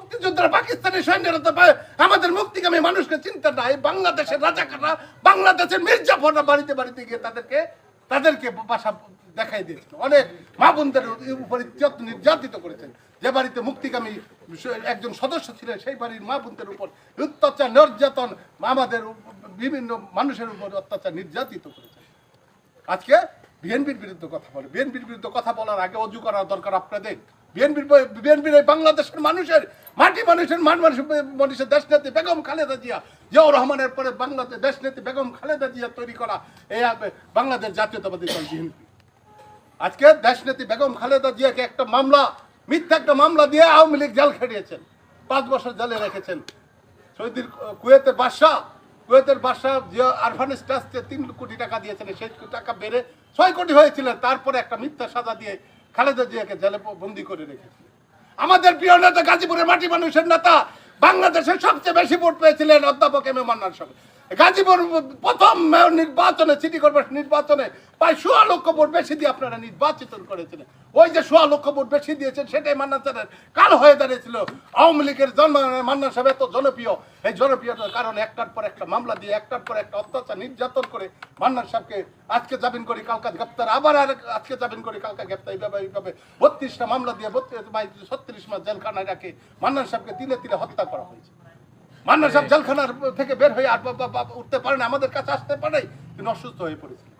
মুক্তিযোদ্ধারা পাকিস্তানি সৈন্যরা তো আমাদের মুক্তিকামী মানুষকে চিন্তা নাই। বাংলাদেশের রাজাকাররা বাংলাদেশের মির্জাফররা বাড়িতে বাড়িতে গিয়ে তাদেরকে তাদেরকে বাসা দেখাই দিয়েছেন অনেক মা বোনদের উপর নির্যাত- নির্যাতিত করেছেন। যে বাড়িতে মুক্তিকামী একজন সদস্য ছিলেন, সেই বাড়ির মা বোনদের উপর অত্যাচার, নির্যাতন আমাদের বিভিন্ন মানুষের উপর অত্যাচার নির্যাতিত করেছেন। আজকে বিএনপির বিরুদ্ধে কথা বলে। বিএনপির বিরুদ্ধে কথা বলার আগে অজু করার দরকার আপনাদের। বিএনপির বিএনপির এই বাংলাদেশের মানুষের, মাটি মানুষের, মান মানুষের মানুষের দেশনেত্রী বেগম খালেদা জিয়া, জিয়াউর রহমানের পরে বাংলাদেশ দেশনেত্রী বেগম খালেদা জিয়া তৈরি করা এই বাংলাদেশ জাতীয়তাবাদী দল বিএনপি আজকে দেশনেত্রী বেগম খালেদা জিয়াকে একটা মামলা, মিথ্যা একটা মামলা দিয়ে আওয়ামী লীগ জেল খেটিয়েছেন, পাঁচ বছর জেলে রেখেছেন। সৌদির কুয়েতের বাদশাহ কুয়েতের বাদশাহ যে আরফানিস ট্রাস্টে তিন কোটি টাকা দিয়েছিলেন সেই টাকা বেড়ে ছয় কোটি হয়েছিলেন তারপরে একটা মিথ্যা সাজা দিয়ে খালেদা জিয়াকে জেলে বন্দি করে রেখেছে। আমাদের প্রিয় নেতা গাজীপুরের মাটি মানুষের নেতা বাংলাদেশের সবচেয়ে বেশি ভোট পেয়েছিলেন অধ্যাপক এম এ মান্নার সঙ্গে। গাজীপুর প্রথম নির্বাচনে, সিটি কর্পোরেশন নির্বাচনে প্রায় সোয়া লক্ষ ভোট বেশি দিয়ে আপনারা নির্বাচিত করেছিলেন। ওই যে সোয়া লক্ষ ভোট বেশি দিয়েছেন, সেটাই মান্না সাহেবের কাল হয়ে দাঁড়িয়েছিল। আওয়ামী লীগের জন্ম মান্নান সাহেব এত জনপ্রিয়। এই জনপ্রিয়তার কারণে একটার পর একটা মামলা দিয়ে, একটার পর একটা অত্যাচার, নির্যাতন করে মান্নার সাহেবকে আজকে জামিন করি কালকা গ্রেপ্তার, আবার আর আজকে জামিন করি কালকা গ্রেপ্তার, এইভাবে এইভাবে বত্রিশটা মামলা দিয়ে বত্রিশ ছত্রিশ মাস জেলখানায় রাখে মান্নার সাহেবকে তিলে তিলে হত্যা করা হয়েছে। মান্না সাহেব জেলখানার থেকে বের হয়ে আর উঠতে পারে না আমাদের কাছে আসতে পারে তিনি অসুস্থ হয়ে পড়েছিল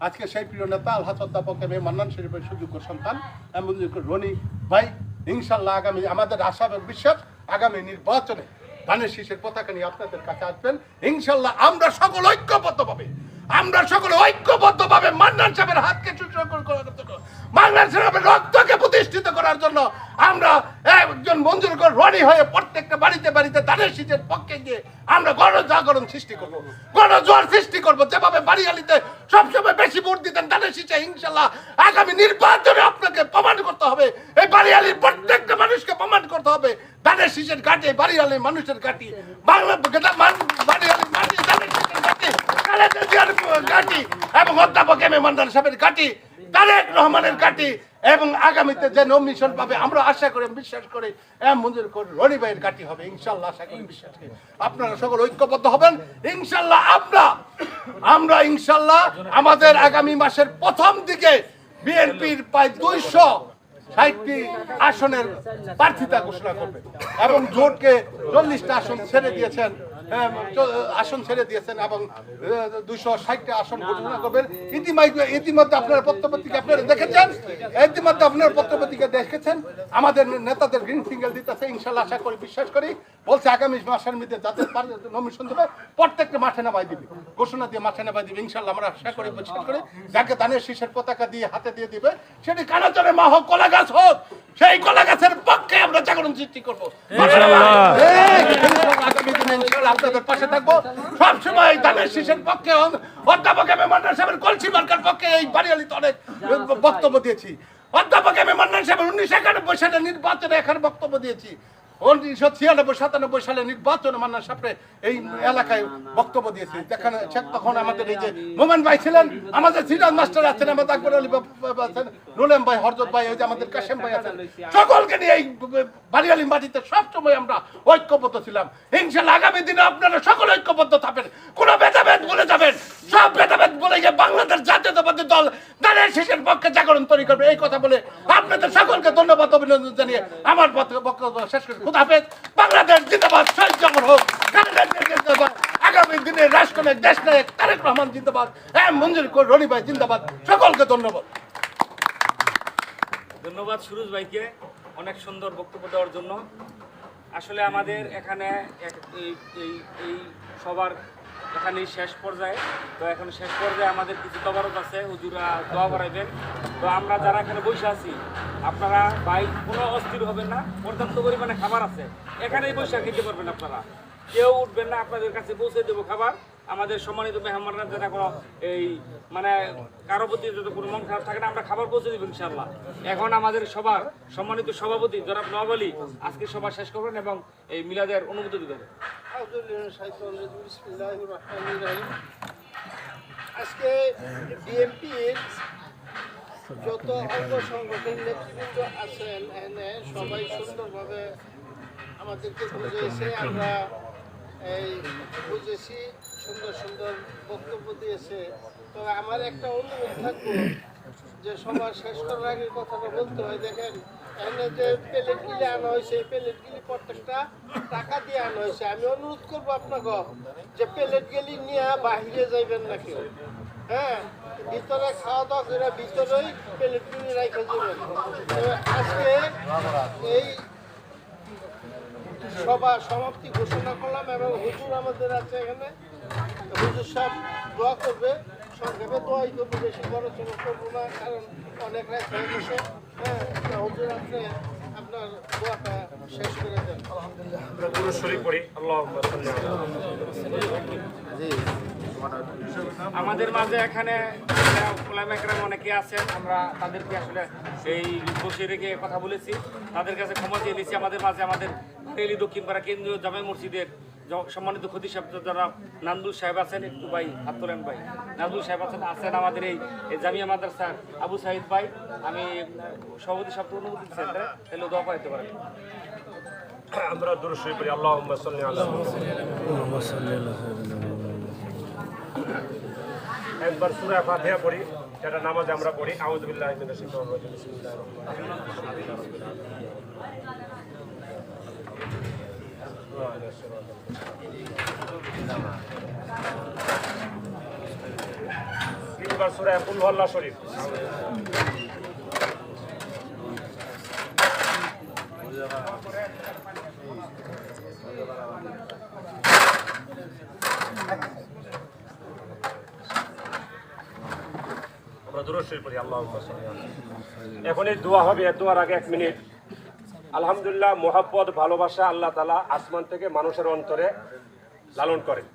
আজকে সেই প্রিয় নেতা আলহাজ অধ্যাপক এম এ মান্নান শরীফের সুযোগ্য সন্তান এমন রনি ভাই ইনশাল্লাহ আগামী আমাদের আশা এবং বিশ্বাস আগামী নির্বাচনে ধানের শীষের পতাকা নিয়ে আপনাদের কাছে আসবেন। ইনশাল্লাহ আমরা সকল ঐক্যবদ্ধভাবে আমরা সকলে ঐক্যবদ্ধভাবে মান্নান সাহেবের হাতকে সুসংকর করার জন্য মান্নান সাহেবের রক্তকে প্রতিষ্ঠিত করার জন্য আমরা একজন মঞ্জুর করে রনি হয়ে প্রত্যেকটা বাড়িতে বাড়িতে ধানের শীষের পক্ষে গিয়ে আমরা গণজাগরণ সৃষ্টি করব। গণজোয়ার সৃষ্টি করব। যেভাবে বাড়িয়ালিতে সবসময় বেশি ভোট দিতেন ধানের শীষে ইনশাল্লাহ আগামী নির্বাচনে আপনাকে প্রমাণ করতে হবে। এই বাড়িয়ালির প্রত্যেকটা মানুষকে প্রমাণ করতে হবে। ধানের শীষের ঘাটে, বাড়িয়ালির মানুষের ঘাটি, বাংলা বাড়িয়ালির মাটি ধানের শীষের ঘাটি খালেদা ঘাটি এবং অধ্যাপক এম এ মন্ডল সাহেবের ঘাটি, তারেক রহমানের ঘাটি এবং আগামীতে যে নমিশন পাবে, আমরা আশা করি বিশ্বাস করি মঞ্জুর করে, রনি ভাইয়ের ঘাটি হবে, ইনশাল্লাহ আশা করি, বিশ্বাস করি। আপনারা সকল ঐক্যবদ্ধ হবেন, ইনশাল্লাহ আমরা আমরা ইনশাল্লাহ আমাদের আগামী মাসের প্রথম দিকে বিএনপির প্রায় দুইশো ষাটটি আসনের প্রার্থিতা ঘোষণা করবে। এবং জোটকে চল্লিশটা আসন ছেড়ে দিয়েছেন আসন ছেড়ে দিয়েছেন এবং ষাটটা আসন ঘোষণা করবেন। ইতিমধ্যে ইতিমধ্যে আপনারা পত্রপত্রিকা আপনারা দেখেছেন? ইতিমধ্যে আপনারা পত্রপত্রিকা দেখেছেন? আমাদের নেতাদের গ্রিন সিঙ্গেল দিতেছে, ইনশাল্লাহ আশা করি, বিশ্বাস করি। বলছে আগামী মাসের মধ্যে যাদের নমিশন দেবে, প্রত্যেকটা মাঠে নামাই দিবে। ঘোষণা দিয়ে মাঠে নামাই দিবে, ইনশাল্লাহ আমরা আশা করি, বিশ্বাস করি। যাকে ধানের শীষের পতাকা দিয়ে হাতে দিয়ে দিবে, সেটি কানাচরে মা হোক, কলা গাছ হোক, সেই কলা গাছের পক্ষে আমরা জাগরণ সৃষ্টি করব এই, ইনশাল্লাহ আগামী দিনে ইনশাল্লাহ আপনাদের পাশে থাকব। সবসময় ধানের শীষের পক্ষে অধ্যাপক এম এ মান্নান সাহেবের কলসি মার্কার পক্ষে এই বাড়িয়ালিতে অনেক বক্তব্য দিয়েছি। অধ্যাপক এম এ মান্নান সাহেবের উনিশশো একানব্বই সালে নির্বাচনে এখানে বক্তব্য দিয়েছি। উনিশশো ছিয়ানব্বই সাতানব্বই সালে নির্বাচনে সাহেব এই এলাকায় বক্তব্য দিয়েছি। তখন আমাদের এই যে মোমেন ভাই ছিলেন আমাদের সিরাজ মাস্টার আছেন আমাদের আকবর আলী আছেন রুলেম ভাই হরজত ভাই ওই যে আমাদের কাশেম ভাই আছেন। সকলকে নিয়ে এই বাড়িয়ালি মাটিতে সবসময় আমরা ঐক্যবদ্ধ ছিলাম। ইনশাল্লাহ আগামী দিনে আপনারা সকল ঐক্যবদ্ধ থাকবেন। কোনো ভেদাভেদ বলে যাবেন। সব ভেদাভেদ বলে গিয়ে বাংলাদেশ জাতীয়তাবাদী দল দানের শেষের পক্ষে জাগরণ তৈরি করবে। এই কথা বলে আপনাদের সকলকে ধন্যবাদ অভিনন্দন জানিয়ে আমার বক্তব্য বক্তব্য শেষ করে। বাংলাদেশ জিন্দাবাদ, শহীদ হোক জিন্দাবাদ, আগামী রাষ্ট্রনায়ক দেশ নায়ক তারেক রহমান জিন্দাবাদ মঞ্জুর কর, রনি ভাই জিন্দাবাদ। সকলকে ধন্যবাদ। ধন্যবাদ সুরজ ভাইকে অনেক সুন্দর বক্তব্য দেওয়ার জন্য। আসলে আমাদের এখানে এই এই সবার এখানেই শেষ পর্যায়ে। তো এখন শেষ পর্যায়ে আমাদের কিছু তবারত আছে। হুজুরা দোয়া করাইবেন তো আমরা যারা এখানে বসে আছি, আপনারা ভাই কোনো অস্থির হবেন না, পর্যাপ্ত পরিমাণে খাবার আছে। এখানেই বসে খেতে পারবেন আপনারা। কেউ উঠবেন না, আপনাদের কাছে পৌঁছে দেবো খাবার। আমাদের সম্মানিত মেহমানরা যারা কোনো এই মানে কারও প্রতি যদি কোনো মন খারাপ থাকে না, আমরা খাবার পৌঁছে দেবো ইনশাল্লাহ এখন আমাদের সবার সম্মানিত সভাপতি জনাব নওয়াব আলী, আজকে সভা শেষ করবেন এবং এই মিলাদের অনুমতি দেবেন। আজকে বিএনপির যত অঙ্গ সংগঠনের নেতৃবৃন্দ আছেন, এনে সবাই সুন্দরভাবে আমাদেরকে বুঝিয়েছে। আমরা এই বুঝেছি, সুন্দর সুন্দর বক্তব্য দিয়েছে। তো আমার একটা অনুরোধ থাকব যে সবার শেষ করার আগে কথাটা বলতে হয়। দেখেন এখানে যে প্লেটগুলি আনা হয়েছে, এই প্লেটগুলি প্রত্যেকটা টাকা দিয়ে আনা হয়েছে। আমি অনুরোধ করব আপনাকে যে প্লেটগুলি নিয়ে বাহিরে যাইবেন না কেউ। হ্যাঁ? ভিতরে খাওয়া দাওয়া করে ভিতরেই প্লেটগুলি রাখে যাবেন তো আজকে এই সভা সমাপ্তি ঘোষণা করলাম এবং হুজুর আমাদের আছে এখানে। হুজুর সাহেব দোয়া করবে। সংক্ষেপে দোয়াই করবে বেশি বড় করব না কারণ অনেক রাত হয়ে গেছে। হ্যাঁ হুজুর আপনি আপনার দোয়াটা শেষ করে দেন। আলহামদুলিল্লাহ আমরা দুরূদ শরীফ পড়ি। আল্লাহুম্মা সাল্লি আলা আমাদের মাঝে এখানে ওলামা অনেকে আছেন আমরা তাদেরকে আসলে এই বসে রেখে কথা বলেছি। তাদের কাছে ক্ষমা চেয়ে নিয়েছি আমাদের মাঝে আমাদের রেলি দক্ষিণপাড়া কেন্দ্রীয় জামাই মসজিদের সম্মানিত ক্ষতি সাহেব যারা নান্দুল সাহেব আছেন একটু ভাই হাত তোলেন ভাই। নান্দুল সাহেব আছেন আছেন আমাদের এই জামিয়া মাদ্রাসার আবু সাহিদ ভাই। আমি সভাপতি সপ্তাহ অনুমতি দিচ্ছেন তাহলে দোয়া পাইতে পারেন। আমরা দুরূদ শরীফ পড়ি আল্লাহুম্মা সাল্লি আলা একবার সুরা ফাতিহা পড়ি, যেটা নামাজ আমরা পড়ি আউযু বিল্লাহি মিনাশ শাইতানির রাজিম, বিসমিল্লাহির রহমানির রহিম। তিনবার সুরা কুল হল্লা শরীফ আমরা দূর শরীফ পড়ি আল্লাহুম্মা সাল্লি আলা এখন এই দোয়া হবে দোয়ার আগে এক মিনিট। আলহামদুলিল্লাহ, মোহাব্বত, ভালোবাসা আল্লাহ তালা আসমান থেকে মানুষের অন্তরে লালন করেন।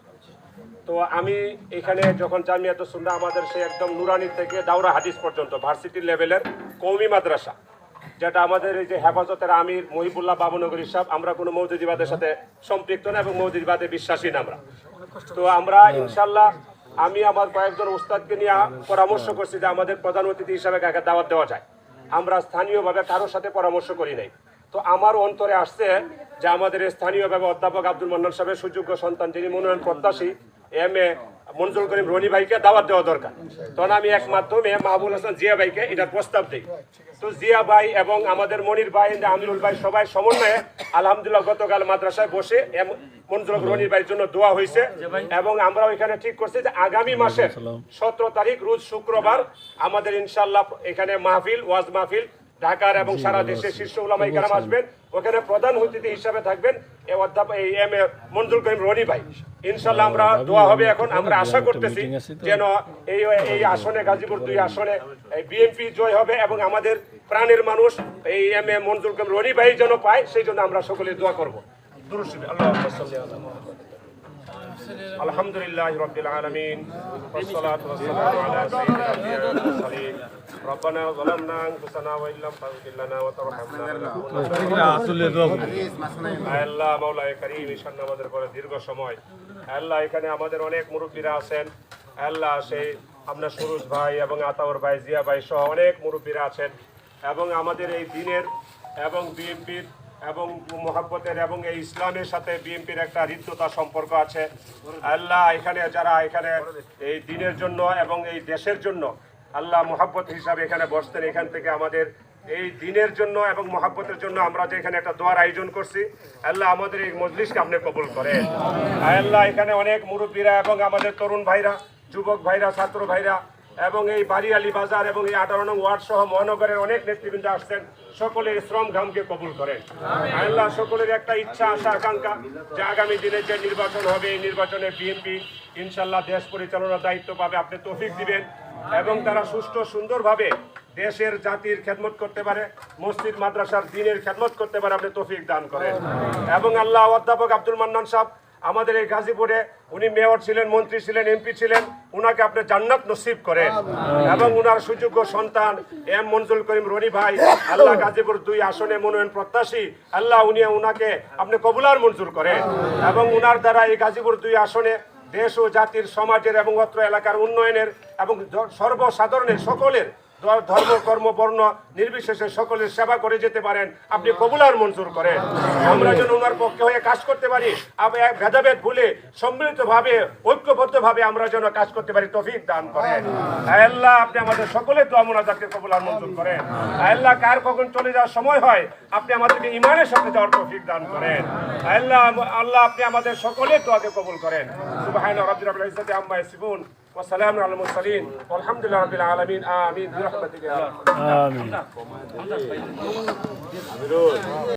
তো আমি এখানে যখন জামিয়াত সুন্না আমাদের সে একদম নুরানি থেকে দাউরা হাদিস পর্যন্ত ভার্সিটি লেভেলের কৌমি মাদ্রাসা, যেটা আমাদের এই যে হেফাজতের আমির মহিবুল্লাহ বাবুনগরী সাহেব আমরা কোনো মৌদুদিবাদের সাথে সম্পৃক্ত না এবং মৌজুদিবাদে বিশ্বাসী না আমরা। তো আমরা ইনশাল্লাহ আমি আমার কয়েকজন ওস্তাদকে নিয়ে পরামর্শ করছি যে আমাদের প্রধান অতিথি হিসাবে কাকে দাওয়াত দেওয়া যায়। আমরা স্থানীয়ভাবে কারোর সাথে পরামর্শ করি নাই। তো আমার অন্তরে আসছে যে আমাদের স্থানীয়ভাবে অধ্যাপক আব্দুল মান্নান সাহেবের সুযোগ্য সন্তান যিনি মনোনয়ন প্রত্যাশী, এম এ মঞ্জুর করিম রনি ভাইকে দাওয়াত দেওয়া দরকার। তখন আমি এক মাধ্যমে মাহবুল হাসান জিয়া ভাইকে এটার প্রস্তাব দিই। তো জিয়া ভাই এবং আমাদের মনির ভাই আমিরুল ভাই সবাই সমন্বয়ে আলহামদুলিল্লাহ গতকাল মাদ্রাসায় বসে এম- রনির ভাইয়ের জন্য দোয়া হয়েছে এবং আমরা ওইখানে ঠিক করছি যে আগামী মাসের সতেরো তারিখ রোজ শুক্রবার আমাদের ইনশাল্লাহ এখানে মাহফিল ওয়াজ মাহফিল ঢাকার এবং সারা দেশের শীর্ষ উলামাই কারাম আসবেন। ওখানে প্রধান অতিথি হিসাবে থাকবেন এই অধ্যাপক এই এম এ মঞ্জুর করিম রনি ভাই। ইনশাল্লাহ আমরা দোয়া হবে এখন আমরা আশা করতেছি যেন এই এই আসনে গাজীপুর দুই আসনে বিএনপি জয় হবে এবং আমাদের প্রাণের মানুষ এই এম এ মঞ্জুর রনি ভাই যেন পায় সেই জন্য আমরা সকলে দোয়া করব। আল্লাহ আলহামদুলিল্লাহ রবিল আলমিন والصلاة والسلام على سيد الأنبياء والمرسلين ربنا ظلمنا أنفسنا وإن لم تغفر لنا وترحمنا لنكونن আল্লাহ মাওলায় করিম ঈশান আমাদের পরে দীর্ঘ সময় আল্লাহ এখানে আমাদের অনেক মুরব্বীরা আছেন আল্লাহ সেই আপনার সুরুজ ভাই এবং আতাউর ভাই জিয়া ভাই সহ অনেক মুরব্বীরা আছেন এবং আমাদের এই দিনের এবং বিএনপির এবং মোহাব্বতের এবং এই ইসলামের সাথে বিএনপির একটা হৃদ্যতা সম্পর্ক আছে। আল্লাহ এখানে যারা এখানে এই দিনের জন্য এবং এই দেশের জন্য আল্লাহ মোহাব্বত হিসাবে এখানে বসতেন, এখান থেকে আমাদের এই দিনের জন্য এবং মহাব্বতের জন্য আমরা যে এখানে একটা দোয়ার আয়োজন করছি, আল্লাহ আমাদের এই মজলিসকে আপনি কবুল করেন। আল্লাহ এখানে অনেক মুরব্বীরা এবং আমাদের তরুণ ভাইরা, যুবক ভাইরা, ছাত্র ভাইরা এবং এই বাড়িয়ালি বাজার এবং এই আঠারো নং ওয়ার্ড সহ মহানগরের অনেক নেতৃবৃন্দ আসছেন। সকলের শ্রম ঘামকে কবুল করেন। আল্লাহ সকলের একটা ইচ্ছা, আশা, আকাঙ্ক্ষা যে আগামী দিনে যে নির্বাচন হবে, এই নির্বাচনে বিএনপি ইনশাল্লাহ দেশ পরিচালনার দায়িত্ব পাবে। আপনি তৌফিক দিবেন এবং তারা সুষ্ঠু, সুন্দরভাবে দেশের জাতির খেদমত করতে পারে, মসজিদ, মাদ্রাসার দিনের খেদমত করতে পারে, আপনি তৌফিক দান করেন। এবং আল্লাহ অধ্যাপক আব্দুল মান্নান সাহেব আমাদের এই গাজীপুরে উনি মেয়র ছিলেন মন্ত্রী ছিলেন এমপি ছিলেন উনাকে আপনি জান্নাত নসিব করেন। এবং উনার সুযোগ্য সন্তান এম মঞ্জুল করিম রনি ভাই আল্লাহ। গাজীপুর দুই আসনে মনোনয়ন প্রত্যাশী আল্লাহ উনি উনাকে আপনি কবুলার মঞ্জুর করেন। এবং উনার দ্বারা এই গাজীপুর দুই আসনে দেশ ও জাতির সমাজের এবং অত্র এলাকার উন্নয়নের এবং সর্বসাধারণের সকলের ধর্ম, কর্ম, বর্ণ নির্বিশেষে সকলের সেবা করে যেতে পারেন। আপনি কবুলার মঞ্জুর করেন। আমরা যেন ওনার পক্ষে হয়ে কাজ করতে পারি ভেদাভেদ ভুলে সম্মিলিতভাবে, ঐক্যবদ্ধভাবে আমরা যেন কাজ করতে পারি, তফিক দান করেন। আল্লাহ, আপনি আমাদের সকলের দোয়া মোনাজাতকে কবুলার মঞ্জুর করেন। আল্লাহ, কার কখন চলে যাওয়ার সময় হয়, আপনি আমাদেরকে ইমানের সাথে যাওয়ার তৌফিক দান করেন। আল্লাহ আল্লাহ, আপনি আমাদের সকলের দোয়াকে কবুল করেন। সুবহান রাব্বিল ইজ্জাতি আম্মা ইয়াসিফুন। وسلام على المرسلين. والحمد لله رب العالمين. آمين. برحمتك يا رب. آمين.